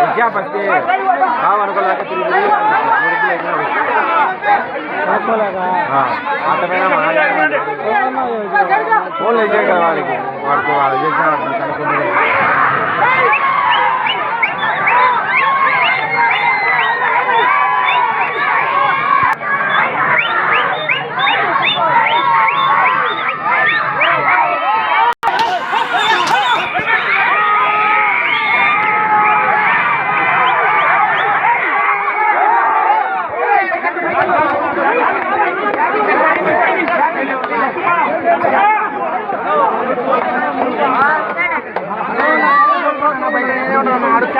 విద్యాపతి బావనుకోలేక తిరిగి అతమైన ఫోన్లు చేయగల వాళ్ళు చేసిన అనుకుంటున్నారు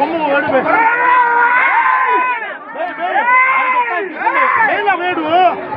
కొమ్ము వేడు వేడు